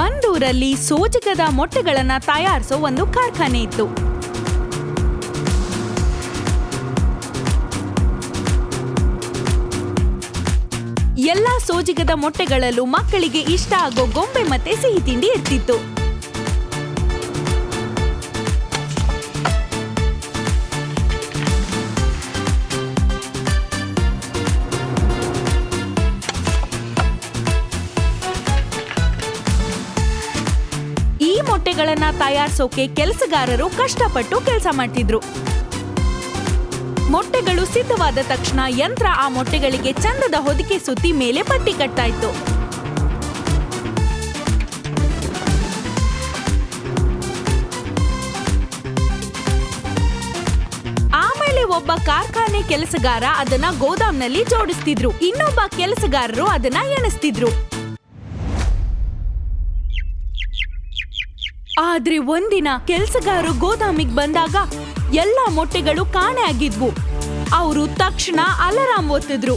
ಒಂದೂರಲ್ಲಿ ಸೋಜಿಗದ ಮೊಟ್ಟೆಗಳನ್ನು ತಯಾರಿಸೋ ಒಂದು ಕಾರ್ಖಾನೆ ಇತ್ತು. ಎಲ್ಲಾ ಸೋಜಿಗದ ಮೊಟ್ಟೆಗಳಲ್ಲೂ ಮಕ್ಕಳಿಗೆ ಇಷ್ಟ ಆಗೋ ಗೊಂಬೆ ಮತ್ತೆ ಸಿಹಿ ತಿಂಡಿ ಇರ್ತಿತ್ತು. ಮೊಟ್ಟೆಗಳನ್ನ ತಯಾರಿಸೋಕೆ ಕೆಲಸಗಾರರು ಕಷ್ಟಪಟ್ಟು ಕೆಲಸ ಮಾಡ್ತಿದ್ರು. ಮೊಟ್ಟೆಗಳು ಸಿದ್ಧವಾದ ತಕ್ಷಣ ಯಂತ್ರ ಆ ಮೊಟ್ಟೆಗಳಿಗೆ ಚಂದದ ಹೊದಿಕೆ ಸುತ್ತಿ ಮೇಲೆ ಪಟ್ಟಿ ಇತ್ತು ಆಮೇಲೆ ಒಬ್ಬ ಕಾರ್ಖಾನೆ ಕೆಲಸಗಾರ ಅದನ್ನ ಗೋದಾಮ್ನಲ್ಲಿ ಜೋಡಿಸ್ತಿದ್ರು. ಇನ್ನೊಬ್ಬ ಕೆಲಸಗಾರರು ಅದನ್ನ ಎಣಿಸ್ತಿದ್ರು. ಆದ್ರೆ ಒಂದಿನ ಕೆಲ್ಸಗಾರು ಗೋದಾಮಿಗೆ ಬಂದಾಗ ಎಲ್ಲಾ ಮೊಟ್ಟೆಗಳು ಕಾಣೆ ಆಗಿದ್ವು. ಅವರು ತಕ್ಷಣ ಅಲಾರಾಮ್ ಒತ್ತಿದ್ರು.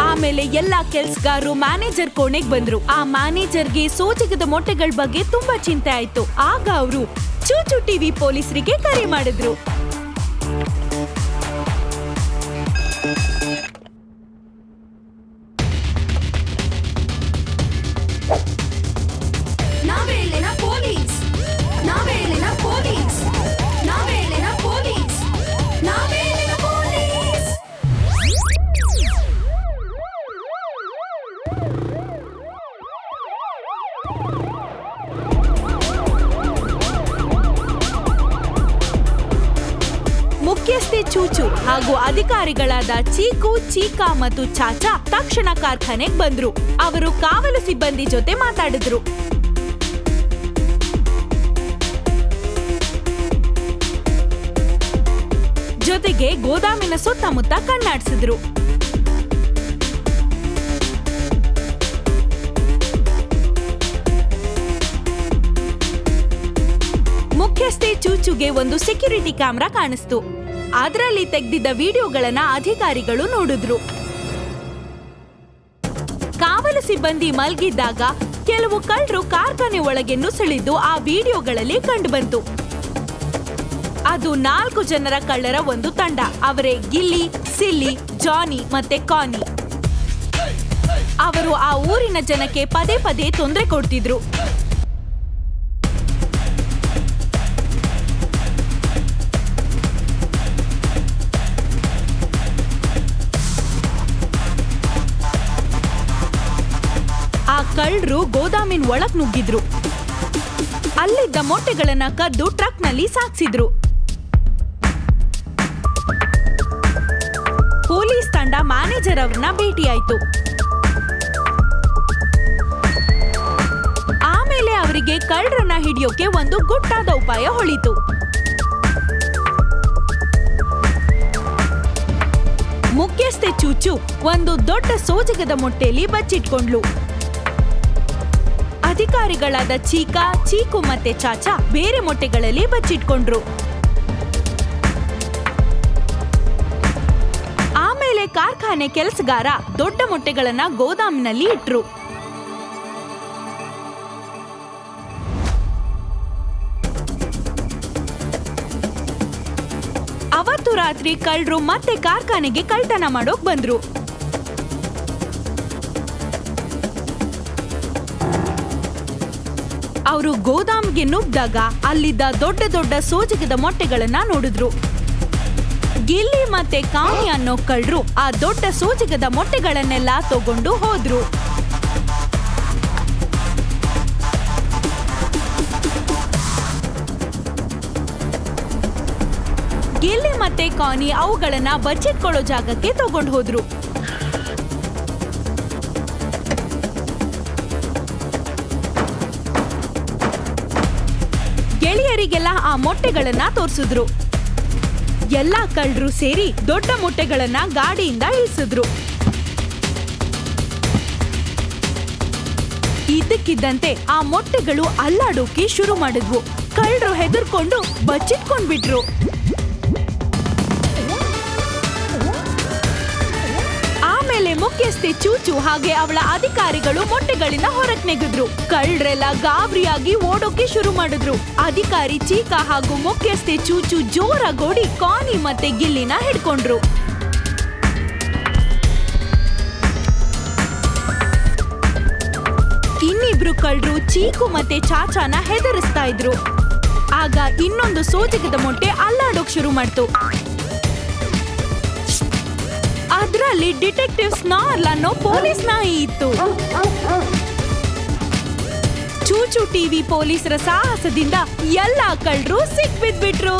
ಆಮೇಲೆ ಎಲ್ಲಾ ಕೆಲ್ಸಗಾರರು ಮ್ಯಾನೇಜರ್ ಕೋಣೆಗ್ ಬಂದ್ರು. ಆ ಮ್ಯಾನೇಜರ್ಗೆ ಸೋಜಿಗದ ಮೊಟ್ಟೆಗಳ ಬಗ್ಗೆ ತುಂಬಾ ಚಿಂತೆ ಆಯ್ತು. ಆಗ ಅವರು ಚೂಚು ಟಿವಿ ಪೊಲೀಸರಿಗೆ ಕರೆ ಮಾಡಿದ್ರು. ಚೂಚು ಹಾಗೂ ಅಧಿಕಾರಿಗಳಾದ ಚೀಕು, ಚೀಕಾ ಮತ್ತು ಚಾಚಾ ತಕ್ಷಣ ಕಾರ್ಖಾನೆಗೆ ಬಂದ್ರು. ಅವರು ಕಾವಲು ಸಿಬ್ಬಂದಿ ಜೊತೆ ಮಾತಾಡಿದ್ರು. ಜೊತೆಗೆ ಗೋದಾಮಿನ ಸುತ್ತಮುತ್ತ ಕಣ್ಣಾಡಿಸಿದ್ರು. ಮುಖ್ಯಸ್ಥೆ ಚೂಚುಗೆ ಒಂದು ಸೆಕ್ಯೂರಿಟಿ ಕ್ಯಾಮ್ರಾ ಕಾಣಿಸ್ತು. ಅದರಲ್ಲಿ ತೆಗೆದಿದ್ದ ವಿಡಿಯೋಗಳನ್ನ ಅಧಿಕಾರಿಗಳು ನೋಡಿದ್ರು. ಕಾವಲು ಸಿಬ್ಬಂದಿ ಮಲ್ಗಿದ್ದಾಗ ಕೆಲವು ಕಳ್ಳರು ಕಾರ್ಖಾನೆ ಒಳಗೆ ನುಸುಳಿದ್ದು ಆ ವಿಡಿಯೋಗಳಲ್ಲಿ ಕಂಡುಬಂತು. ಅದು ನಾಲ್ಕು ಜನರ ಕಳ್ಳರ ಒಂದು ತಂಡ, ಅವರೇ ಗಿಲ್ಲಿ, ಸಿಲ್ಲಿ, ಜಾನಿ ಮತ್ತೆ ಕಾನಿ. ಅವರು ಆ ಊರಿನ ಜನಕ್ಕೆ ಪದೇ ಪದೇ ತೊಂದರೆ ಕೊಡ್ತಿದ್ರು. ಕಳ್ಳರು ಗೋದಾಮಿನ ಒಳಗ್ ನುಗ್ಗಿದ್ರು. ಅಲ್ಲಿದ್ದ ಮೊಟ್ಟೆಗಳನ್ನ ಕದ್ದು ಟ್ರಕ್ನಲ್ಲಿ ಸಾಕ್ಸಿದ್ರು. ಪೊಲೀಸ್ ತಂಡ ಮ್ಯಾನೇಜರ್ ಅವ್ರನ್ನ ಭೇಟಿಯಾಯ್ತು. ಆಮೇಲೆ ಅವರಿಗೆ ಕಳ್ಳರನ್ನ ಹಿಡಿಯೋಕೆ ಒಂದು ಗುಟ್ಟಾದ ಉಪಾಯ ಹೊಳಿತು. ಮುಖ್ಯಸ್ಥೆ ಚೂಚು ಒಂದು ದೊಡ್ಡ ಸೋಜಗದ ಮೊಟ್ಟೆಯಲ್ಲಿ ಬಚ್ಚಿಟ್ಕೊಂಡ್ಲು ಅಧಿಕಾರಿಗಳಾದ ಚೀಕಾ, ಚೀಕು ಮತ್ತೆ ಚಾಚಾ ಬೇರೆ ಮೊಟ್ಟೆಗಳಲ್ಲಿ ಬಚ್ಚಿಟ್ಕೊಂಡ್ರು. ಆಮೇಲೆ ಕಾರ್ಖಾನೆ ಕೆಲಸಗಾರ ದೊಡ್ಡ ಮೊಟ್ಟೆಗಳನ್ನ ಗೋದಾಮಿನಲ್ಲಿ ಇಟ್ರು. ಅವತ್ತು ರಾತ್ರಿ ಕಳ್ಳರು ಮತ್ತೆ ಕಾರ್ಖಾನೆಗೆ ಕಳ್ತನ ಮಾಡೋಕ್ ಬಂದ್ರು. ಅವರು ಗೋದಾಮ್ಗೆ ನುಗ್ದಾಗ ಅಲ್ಲಿದ್ದ ದೊಡ್ಡ ದೊಡ್ಡ ಸೋಜಿಗದ ಮೊಟ್ಟೆಗಳನ್ನ ನೋಡಿದ್ರು. ಗಿಲ್ಲಿ ಮತ್ತೆ ಕಾಮಿ ಅನ್ನೋ ಕಳ್ಳರು ಆ ದೊಡ್ಡ ಸೋಜಿಗದ ಮೊಟ್ಟೆಗಳನ್ನೆಲ್ಲ ತಗೊಂಡು ಹೋದ್ರು. ಗಿಲ್ಲಿ ಮತ್ತೆ ಕಾನಿ ಅವುಗಳನ್ನ ಬಚ್ಚಿಟ್ಕೊಳ್ಳೋ ಜಾಗಕ್ಕೆ ತಗೊಂಡು ಹೋದ್ರು. ಗೆಳೆಯರಿಗೆಲ್ಲ ಆ ಮೊಟ್ಟೆಗಳನ್ನ ತೋರಿಸಿದ್ರು. ಎಲ್ಲಾ ಕಳ್ಳರು ಸೇರಿ ದೊಡ್ಡ ಮೊಟ್ಟೆಗಳನ್ನ ಗಾಡಿಯಿಂದ ಇಳಿಸಿದ್ರು. ಇದ್ದಕ್ಕಿದ್ದಂತೆ ಆ ಮೊಟ್ಟೆಗಳು ಅಲ್ಲಾಡೋಕೆ ಶುರು ಮಾಡಿದ್ವು. ಕಳ್ಳರು ಹೆದರ್ಕೊಂಡು ಬಚ್ಚಿಟ್ಕೊಂಡ್ಬಿಟ್ರು. ಮುಖ್ಯಸ್ಥೆ ಚೂಚು ಹಾಗೆ ಅವಳ ಅಧಿಕಾರಿಗಳು ಮೊಟ್ಟೆಗಳಿಂದ ಹೊರಕ್ ನೆಗೆದ್ರು ಕಳ್ರೆಲ್ಲ ಗಾಬರಿಯಾಗಿ ಓಡೋಕೆ ಶುರು ಮಾಡಿದ್ರು. ಅಧಿಕಾರಿ ಚೀಕಾ ಹಾಗೂ ಮುಖ್ಯಸ್ಥೆ ಚೂಚು ಜೋರಾಗೋಡಿ ಕಾನಿ ಮತ್ತೆ ಗಿಲ್ಲಿನ ಹಿಡ್ಕೊಂಡ್ರು. ಇನ್ನಿಬ್ರು ಕಳ್ಳರು ಚೀಕು ಮತ್ತೆ ಚಾಚಾನ ಹೆದರಿಸ್ತಾ ಇದ್ರು. ಆಗ ಇನ್ನೊಂದು ಸೋಜಕದ ಮೊಟ್ಟೆ ಅಲ್ಲಾಡೋಕ್ ಶುರು ಮಾಡ್ತು. ಅದ್ರಲ್ಲಿ ಡಿಟೆಕ್ಟಿವ್ ಸ್ನಾರ್ಲ್ ಅನ್ನೋ ಪೊಲೀಸ್ ನಾಯಿ ಇತ್ತು. ಚೂಚು ಟಿವಿ ಪೊಲೀಸರ ಸಾಹಸದಿಂದ ಎಲ್ಲಾ ಕಳ್ರು ಸಿಕ್ಬಿದ್ಬಿಟ್ರು.